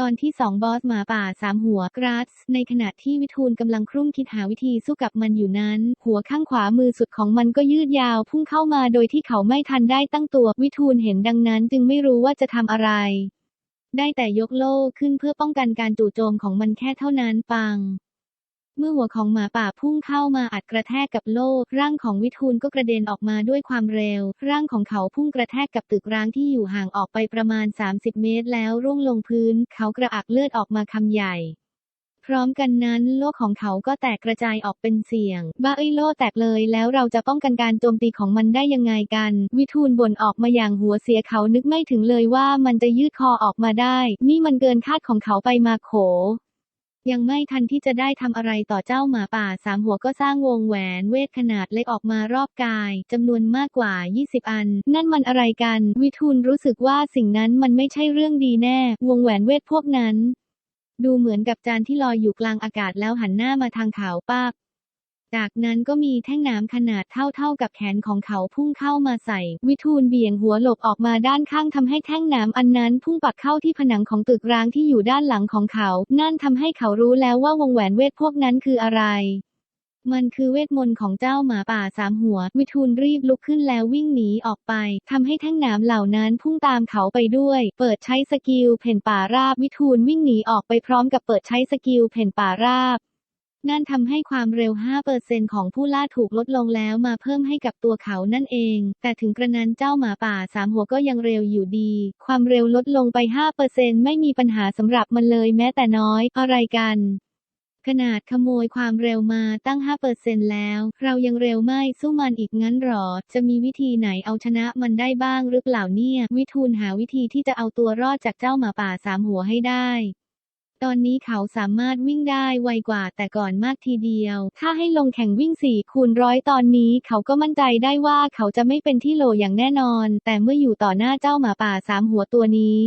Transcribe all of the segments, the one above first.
ตอนที่สองบอสหมาป่าสามหัวกราสในขณะที่วิทูลกำลังครุ่มคิดหาวิธีสู้กับมันอยู่นั้น หัวข้างขวามือสุดของมันก็ยืดยาวพุ่งเข้ามาโดยที่เขาไม่ทันได้ตั้งตัววิทูลเห็นดังนั้นจึงไม่รู้ว่าจะทำอะไร ได้แต่ยกโล่ขึ้นเพื่อป้องกันการจู่โจมของมันแค่เท่านั้นปัง เมื่อหัวของหมาป่าพุ่งเข้ามาอัดกระแทกกับโล่ร่างของวิทูลก็กระเด็นออกมาด้วยความเร็ว ร่างของเขาพุ่งกระแทกกับตึกร้างที่อยู่ห่างออกไปประมาณ 30 เมตรแล้วร่วงลงพื้น เขากระอักเลือดออกมาคำใหญ่ พร้อมกันนั้นโล่ของเขาก็แตกกระจายออกเป็นเสียง บ้าเอ้โล่แตกเลยแล้วเราจะป้องกันการโจมตีของมันได้ยังไงกัน วิทูลบ่นออกมาอย่างหัวเสียเขานึกไม่ถึงเลยว่ามันจะยืดคอออกมาได้ นี่มันเกินคาดของเขาไปมาโข ยังไม่ทันที่จะได้ทำอะไรต่อเจ้าหมาป่าสามหัวก็สร้างวงแหวนเวทขนาดเล็กออกมารอบกายจำนวนมากกว่า 20 อัน นั่นมันอะไรกัน วิทูลรู้สึกว่าสิ่งนั้นมันไม่ใช่เรื่องดีแน่ วงแหวนเวทพวกนั้น ดูเหมือนกับจานที่ลอยอยู่กลางอากาศแล้วหันหน้ามาทางเขาปาก จากนั้นก็มีแท่งน้ำขนาดเท่าๆกับแขนของเขาพุ่งเข้ามาใส่ วิทูลเบี่ยงหัวหลบออกมาด้านข้างทำให้แท่งน้ำอันนั้นพุ่งปักเข้าที่ผนังของตึกร้างที่อยู่ด้านหลังของเขา นั่นทำให้เขารู้แล้วว่าวงแหวนเวทพวกนั้นคืออะไรมันคือเวทมนต์ของเจ้าหมาป่าสามหัว วิทูลรีบลุกขึ้นแล้ววิ่งหนีออกไปทำให้แท่งน้ำเหล่านั้นพุ่งตามเขาไปด้วย เปิดใช้สกิลเพ่นป่าราบ วิทูลวิ่งหนีออกไปพร้อมกับเปิดใช้สกิลเพ่นป่าราบ นั่นทำให้ความเร็ว 5%ของผู้ล่าถูกลดลงแล้วมาเพิ่มให้กับตัวเขานั่นเอง แต่ถึงกระนั้นเจ้าหมาป่าสามหัวก็ยังเร็วอยู่ดี ความเร็วลดลงไป 5%ไม่มีปัญหาสำหรับมันเลยแม้แต่น้อย อะไรกันขนาดขโมยความเร็วมาตั้ง 5%แล้ว เรายังเร็วไม่สู้มันอีกงั้นหรอ จะมีวิธีไหนเอาชนะมันได้บ้างหรือเปล่าเนี่ย วิทูลหาวิธีที่จะเอาตัวรอดจากเจ้าหมาป่าสามหัวให้ได้ ตอนนี้เขาสามารถวิ่งได้ไวกว่าแต่ก่อนมากทีเดียว ถ้าให้ลงแข่งวิ่งสี่คูณร้อยตอนนี้เขาก็มั่นใจได้ว่าเขาจะไม่เป็นที่โหลอย่างแน่นอน แต่เมื่ออยู่ต่อหน้าเจ้าหมาป่าสามหัวตัวนี้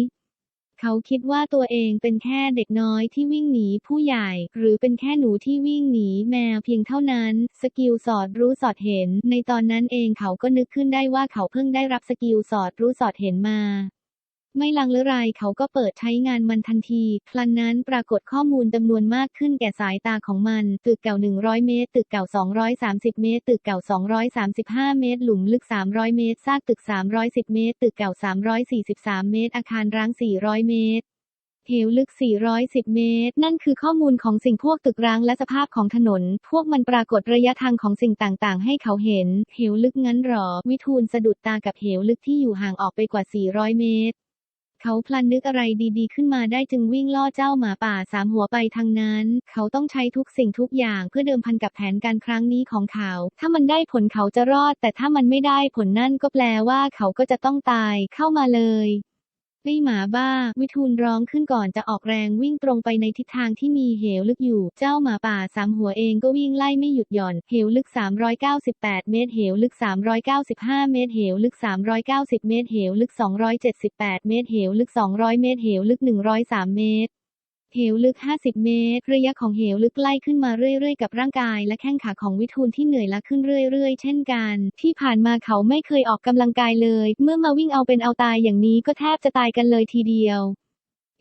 เขาคิดว่าตัวเองเป็นแค่เด็กน้อยที่วิ่งหนีผู้ใหญ่ หรือเป็นแค่หนูที่วิ่งหนีแมวเพียงเท่านั้น สกิลสอดรู้สอดเห็น ในตอนนั้นเองเขาก็นึกขึ้นได้ว่าเขาเพิ่งได้รับสกิลสอดรู้สอดเห็นมา ไม่ลังเลไรเขาก็เปิดใช้งานมันทันทีพลันนั้นปรากฏข้อมูลจำนวนมากขึ้นแก่สายตาของมัน ตึกเก่า 100 เมตร ตึกเก่า 230 เมตร ตึกเก่า 235 เมตร หลุมลึก 300 เมตร ซากตึก 310 เมตร ตึกเก่า 343 เมตร อาคารร้าง 400 เมตรเหวลึก 410 เมตร นั่นคือข้อมูลของสิ่งพวกตึกร้างและสภาพของถนน พวกมันปรากฏระยะทางของสิ่งต่างๆ ให้เขาเห็น เหวลึกงั้นหรอ วิทูลสะดุดตากับเหวลึกที่อยู่ห่างออกไปกว่า 400 เมตร เขาพลันนึกอะไรดีๆ ขึ้นมาได้จึงวิ่งล่อเจ้าหมาป่าสามหัวไปทางนั้น เขาต้องใช้ทุกสิ่งทุกอย่างเพื่อเดิมพันกับแผนการครั้งนี้ของเขา ถ้ามันได้ผลเขาจะรอด แต่ถ้ามันไม่ได้ผลนั่นก็แปลว่าเขาก็จะต้องตายเข้ามาเลย ไอ้หมาบ้า วิทูลร้องขึ้นก่อนจะออกแรงวิ่งตรงไปในทิศทางที่มีเหวลึกอยู่ เจ้าหมาป่าสามหัวเองก็วิ่งไล่ไม่หยุดหย่อน เหวลึก 398 เมตร เหวลึก 395 เมตร เหวลึก 390 เมตร เหวลึก 278 เมตร เหวลึก 200 เมตร เหวลึก 103 เมตร เหวลึก 50 เมตร ระยะของเหวลึกใกล้ขึ้นมาเรื่อยๆ กับร่างกาย และแข้งขาของวิทูลที่เหนื่อยล้าขึ้นเรื่อยๆ เช่นกัน ที่ผ่านมาเขาไม่เคยออกกำลังกายเลย เมื่อมาวิ่งเอาเป็นเอาตายอย่างนี้ก็แทบจะตายกันเลยทีเดียว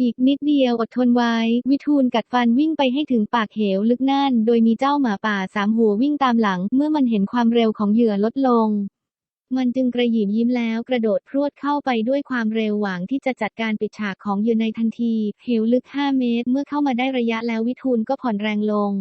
อีกนิดเดียวอดทนไว้ วิทูลกัดฟันวิ่งไปให้ถึงปากเหวลึกนั่น โดยมีเจ้าหมาป่าสามหัววิ่งตามหลัง เมื่อมันเห็นความเร็วของเหยื่อลดลง มันจึงกระหยิมยิ้มแล้วกระโดดพรวดเข้าไปด้วยความเร็วหวังที่จะจัดการปิดฉากของเหยื่ในทันที เหวลึก 5 เมตร เมื่อเข้ามาได้ระยะแล้ววิทูลก็ผ่อนแรงลง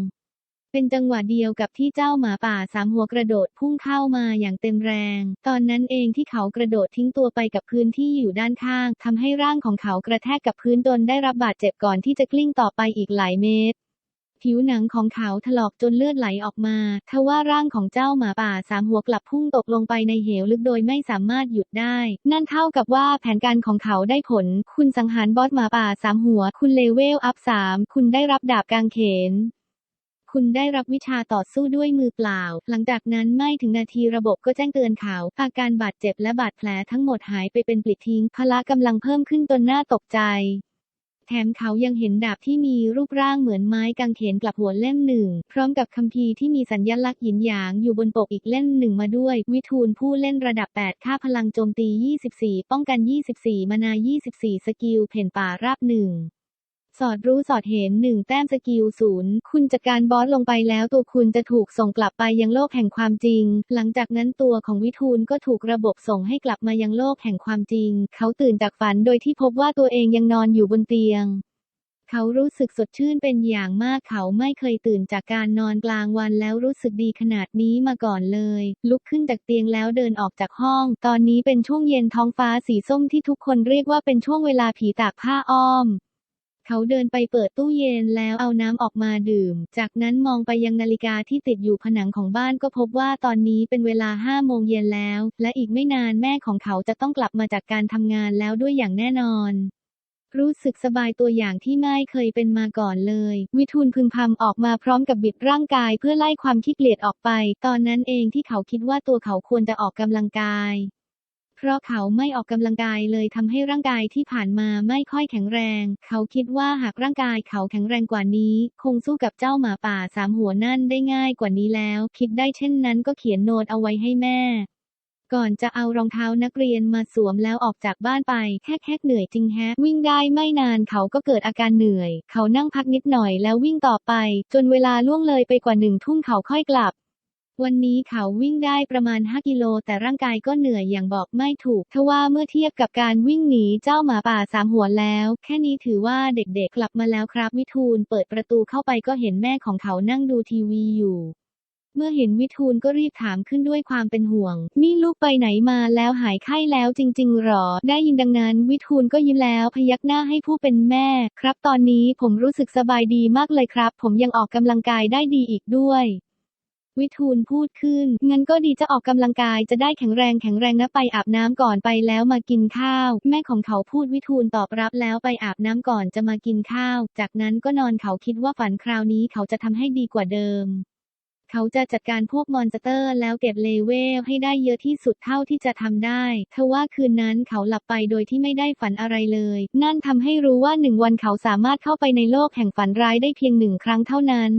เป็นจังหวะเดียวกับที่เจ้าหมาป่าสามหัวกระโดดพุ่งเข้ามาอย่างเต็มแรง ตอนนั้นเองที่เขากระโดดทิ้งตัวไปกับพื้นที่อยู่ด้านข้างทำให้ร่างของเขากระแทกกับพื้นจนได้รับบาดเจ็บก่อนที่จะกลิ้งต่อไปอีกหลายเมตร ผิวหนังของเขาถลอกจนเลือดไหลออกมาทว่าร่างของเจ้าหมาป่าสามหัวกลับพุ่งตกลงไปในเหวลึกโดยไม่สามารถหยุดได้ นั่นเท่ากับว่าแผนการของเขาได้ผล คุณสังหารบอสหมาป่าสามหัว คุณเลเวลอัพสามคุณได้รับดาบกางเขนคุณได้รับวิชาต่อสู้ด้วยมือเปล่า หลังจากนั้นไม่ถึงนาทีระบบก็แจ้งเตือนเขาอาการบาดเจ็บและบาดแผลทั้งหมดหายไปเป็นปลิดทิ้ง พละกำลังเพิ่มขึ้นจนน่าตกใจ แถมเขายังเห็นดาบที่มีรูปร่างเหมือนไม้กางเขนกลับหัวเล่มหนึ่ง พร้อมกับคัมภีร์ที่มีสัญลักษณ์หยินหยางอยู่บนปกอีกเล่มหนึ่งมาด้วย วิทูลผู้เล่นระดับ 8 ค่าพลังโจมตี 24 ป้องกัน 24 มานา 24 สกิลเพ่นป่าราบหนึ่ง สอดรู้สอดเห็นหนึ่งแต้มสกิลศูนย์คุณจัดการบอสลงไปแล้วตัวคุณจะถูกส่งกลับไปยังโลกแห่งความจริง หลังจากนั้นตัวของวิทูลก็ถูกระบบส่งให้กลับมายังโลกแห่งความจริง เขาตื่นจากฝันโดยที่พบว่าตัวเองยังนอนอยู่บนเตียงเขารู้สึกสดชื่นเป็นอย่างมากเขาไม่เคยตื่นจากการนอนกลางวันแล้วรู้สึกดีขนาดนี้มาก่อนเลย ลุกขึ้นจากเตียงแล้วเดินออกจากห้อง ตอนนี้เป็นช่วงเย็นท้องฟ้าสีส้มที่ทุกคนเรียกว่าเป็นช่วงเวลาผีตากผ้าอ้อม เขาเดินไปเปิดตู้เย็นแล้วเอาน้ำออกมาดื่ม จากนั้นมองไปยังนาฬิกาที่ติดอยู่ผนังของบ้านก็พบว่าตอนนี้เป็นเวลาห้าโมงเย็นแล้ว และอีกไม่นานแม่ของเขาจะต้องกลับมาจากการทำงานแล้วด้วยอย่างแน่นอน รู้สึกสบายตัวอย่างที่ไม่เคยเป็นมาก่อนเลย วิทูลพึมพำออกมาพร้อมกับบิดร่างกายเพื่อไล่ความขี้เกียจออกไป ตอนนั้นเองที่เขาคิดว่าตัวเขาควรจะออกกำลังกาย ราะเขาไม่ออกกำลังกายเลยทำให้ร่างกายที่ผ่านมาไม่ค่อยแข็งแรง เขาคิดว่าหากร่างกายเขาแข็งแรงกว่านี้ คงสู้กับเจ้าหมาป่าสามหัวนั่นได้ง่ายกว่านี้แล้ว คิดได้เช่นนั้นก็เขียนโน้ตเอาไว้ให้แม่ก่อนจะเอารองเท้านักเรียนมาสวมแล้วออกจากบ้านไปแค่แค่เหนื่อยจริงแฮะ วิ่งได้ไม่นานเขาก็เกิดอาการเหนื่อย เขานั่งพักนิดหน่อยแล้ววิ่งต่อไป จนเวลาล่วงเลยไปกว่าหนึ่งทุ่มเขาค่อยกลับ วันนี้เขาวิ่งได้ประมาณ 5 กิโล แต่ร่างกายก็เหนื่อยอย่างบอกไม่ถูกทว่าเมื่อเทียบกับการวิ่งหนีเจ้าหมาป่าสามหัวแล้ว แค่นี้ถือว่าเด็กๆกลับมาแล้วครับ วิทูลเปิดประตูเข้าไปก็เห็นแม่ของเขานั่งดูทีวีอยู่เมื่อเห็นวิทูลก็รีบถามขึ้นด้วยความเป็นห่วง นี่ลูกไปไหนมาแล้วหายไข้แล้วจริง ๆ หรอ ได้ยินดังนั้น วิทูลก็ยิ้มแล้วพยักหน้าให้ผู้เป็นแม่ ครับตอนนี้ผมรู้สึกสบายดีมากเลยครับ ผมยังออกกำลังกายได้ดีอีกด้วย วิทูลพูดขึ้น งั้นก็ดีจะออกกำลังกายจะได้แข็งแรงแข็งแรงนะไปอาบน้ำก่อนไปแล้วมากินข้าว แม่ของเขาพูดวิทูลตอบรับแล้วไปอาบน้ำก่อนจะมากินข้าว จากนั้นก็นอนเขาคิดว่าฝันคราวนี้เขาจะทำให้ดีกว่าเดิม เขาจะจัดการพวกมอนสเตอร์แล้วเก็บเลเวลให้ได้เยอะที่สุดเท่าที่จะทำได้ทว่าคืนนั้นเขาหลับไปโดยที่ไม่ได้ฝันอะไรเลย นั่นทำให้รู้ว่าหนึ่งวันเขาสามารถเข้าไปในโลกแห่งฝันร้ายได้เพียงหนึ่งครั้งเท่านั้น